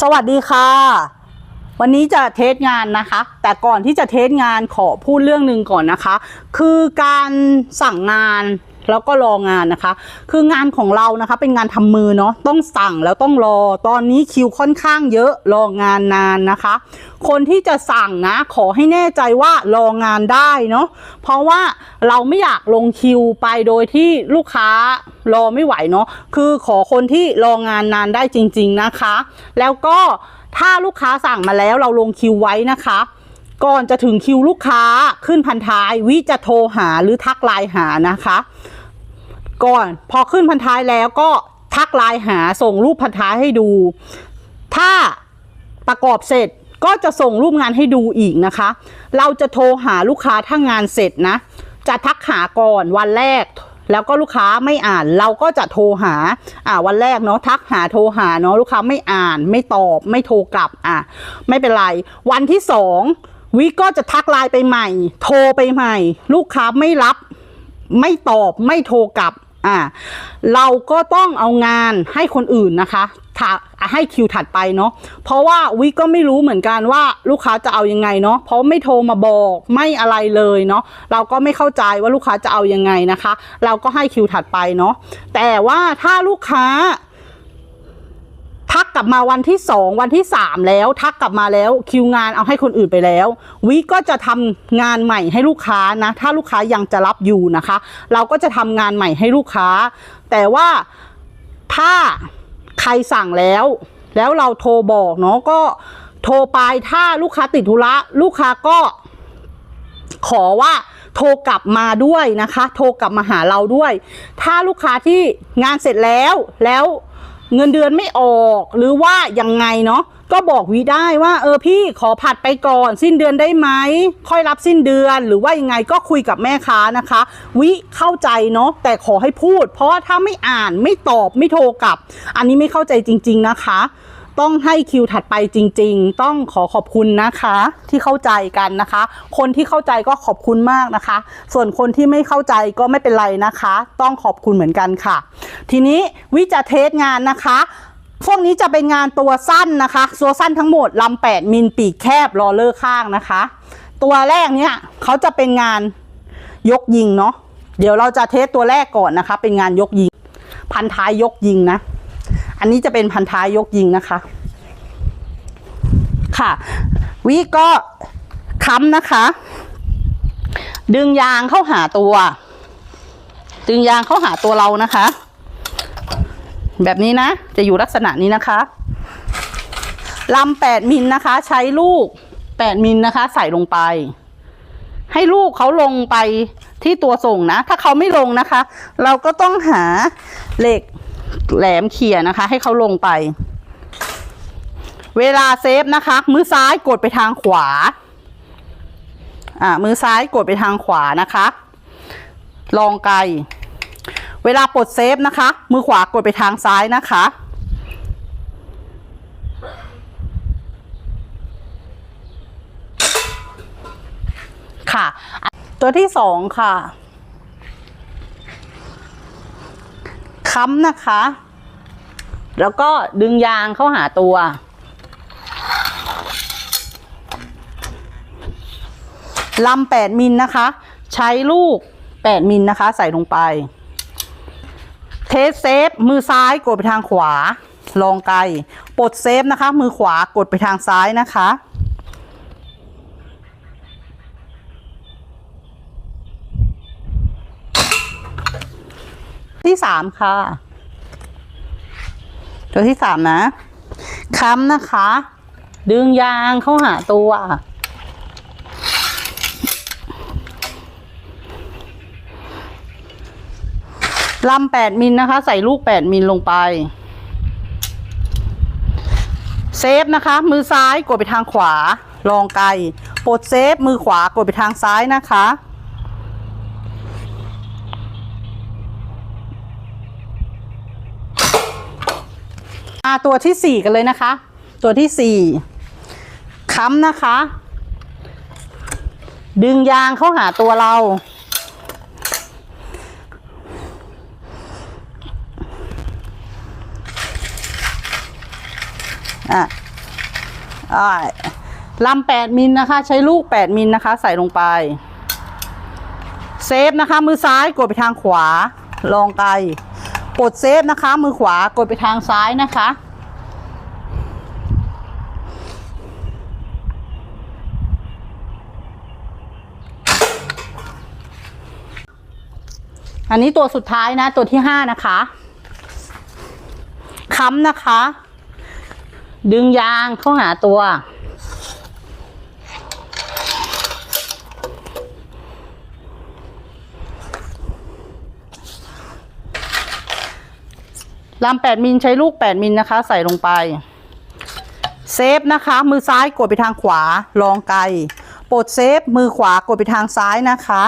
สวัสดีค่ะ วันนี้จะเทสงานนะคะ แต่ก่อนที่จะเทสงานขอพูดเรื่องหนึ่งก่อนนะคะ คือการสั่งงาน แล้วก็รองานนะคะ คืองานของเรานะคะ เป็นงานทำมือเนาะต้องสั่งแล้วต้องรอ ตอนนี้คิวค่อนข้างเยอะรองานนานนะคะ คนที่จะสั่งนะขอให้แน่ใจว่ารองานได้เนาะเพราะว่าเราไม่อยากลงคิวไปโดยที่ลูกค้ารอไม่ไหวเนาะคือขอคนที่รองานนานได้จริง ๆนะคะ แล้วก็ถ้าลูกค้าสั่งมาแล้วเราลงคิวไว้นะคะ ก่อนจะถึงคิวลูกค้าขึ้นพันท้ายวิจะโทรหาหรือทักไลน์หานะคะ ก่อนพอขึ้นพันท้ายแล้วก็ทักไลน์หาส่งรูปพันท้ายให้ดู ถ้าประกอบเสร็จก็จะส่งรูปงานให้ดูอีกนะคะ เราจะโทรหาลูกค้าถ้างานเสร็จนะ จะทักหาก่อนวันแรก แล้วก็ลูกค้าไม่อ่านเราก็จะโทรหาอ่าวันแรกเนาะทักหาโทรหาเนาะลูกค้าไม่อ่าน ไม่ตอบไม่โทรกลับอะไม่เป็นไร วันที่สอง วิก็จะทักไลน์ไปใหม่ โทรไปใหม่ ลูกค้าไม่รับ ไม่ตอบไม่โทรกลับอ่าเราก็ต้องเอางานให้คนอื่นนะคะถ้าให้คิวถัดไปเนาะเพราะว่าวิก็ไม่รู้เหมือนกันว่าลูกค้าจะเอายังไงเนาะเพราะไม่โทรมาบอกไม่อะไรเลยเนาะเราก็ไม่เข้าใจว่าลูกค้าจะเอายังไงนะคะ เราก็ให้คิวถัดไปเนาะแต่ว่าถ้าลูกค้า ทักกลับมาวันที่สองวันที่สามแล้ว ทักกลับมาแล้วคิวงานเอาให้คนอื่นไปแล้ว วิก็จะทำงานใหม่ให้ลูกค้านะ ถ้าลูกค้ายังจะรับอยู่นะคะ เราก็จะทำงานใหม่ให้ลูกค้า แต่ว่าถ้าใครสั่งแล้ว แล้วเราโทรบอกเนาะก็โทรไปถ้าลูกค้าติดธุระลูกค้าก็ขอว่าโทรกลับมาด้วยนะคะ โทรกลับมาหาเราด้วย ถ้าลูกค้าที่งานเสร็จแล้วแล้ว เงินเดือนไม่ออกหรือว่ายังไงเนาะก็บอกวีได้ว่าเออพี่ขอผัดไปก่อน สิ้นเดือนได้ไหมค่อยรับสิ้นเดือนหรือว่ายังไงก็คุยกับแม่ค้านะคะ วิเข้าใจเนาะแต่ขอให้พูด เพราะว่าถ้าไม่อ่านไม่ตอบไม่โทรกลับ อันนี้ไม่เข้าใจจริง ๆนะคะ ต้องให้คิวถัดไปจริง ๆ ต้องขอขอบคุณนะคะ ที่เข้าใจกันนะคะ คนที่เข้าใจก็ขอบคุณมากนะคะ ส่วนคนที่ไม่เข้าใจก็ไม่เป็นไรนะคะ ต้องขอบคุณเหมือนกันค่ะ ทีนี้วิจะเทสงานนะคะพวกนี้จะเป็นงานตัวสั้นนะคะตัวสั้นทั้งหมดลำแปดมิลปีกแคบรอเลอร์ข้างนะคะ ตัวแรกเนี่ยเขาจะเป็นงานยกยิงเนาะเดี๋ยวเราจะเทสตัวแรกก่อนนะคะ เป็นงานยกยิง พันท้ายยกยิงนะ อันนี้จะเป็นพันท้ายยกยิงนะคะ ค่ะ วิก็ค้ำนะคะ ดึงยางเข้าหาตัว ดึงยางเข้าหาตัวเรานะคะ แบบนี้นะ จะอยู่ลักษณะนี้นะคะลำแปดมิลนะคะ ใช้ลูกแปดมิลนะคะ ใส่ลงไป ให้ลูกเขาลงไปที่ตัวส่งนะ ถ้าเขาไม่ลงนะคะ เราก็ต้องหาเหล็ก แหลมเขี่ยนะคะ ให้เขาลงไป เวลาเซฟนะคะ มือซ้ายกดไปทางขวา อ่ามือซ้ายกดไปทางขวานะคะ ลองไกล เวลาปลดเซฟนะคะ มือขวากดไปทางซ้ายนะคะค่ะ ตัวที่สองค่ะ ค้ำนะคะ แล้วก็ดึงยางเข้าหาตัว ลำแปดมิลนะคะ ใช้ลูกแปดมิลนะคะ ใส่ลงไป เทสเซฟ มือซ้ายกดไปทางขวา ลองไกล ปลดเซฟนะคะ มือขวากดไปทางซ้ายนะคะ ที่สามค่ะ ตัวที่สามนะ ค้ำนะคะ ดึงยางเข้าหาตัวลำแปดมิลนะคะ ใส่ลูกแปดมิลลงไป เซฟนะคะ มือซ้ายกดไปทางขวา ลองไกลปลดเซฟมือขวากดไปทางซ้ายนะคะ อ่าตัวที่สี่กันเลยนะคะ ตัวที่สี่ค้ำนะคะ ดึงยางเข้าหาตัวเรา อะอ่าลำแปดมิลนะคะ ใช้ลูกแปดมิลนะคะ ใส่ลงไป เซฟนะคะ มือซ้ายกดไปทางขวา ลองไกล กดเซฟนะคะ มือขวากดไปทางซ้ายนะคะ อันนี้ตัวสุดท้ายนะ ตัวที่ห้านะคะค้ำนะคะ ดึงยางเข้าหาตัว ลำแปดมิลใช้ลูกแปดมิลนะคะ ใส่ลงไป เซฟนะคะ มือซ้ายกดไปทางขวาลองไกลปลดเซฟมือขวากดไปทางซ้ายนะคะ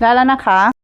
ได้แล้วนะคะ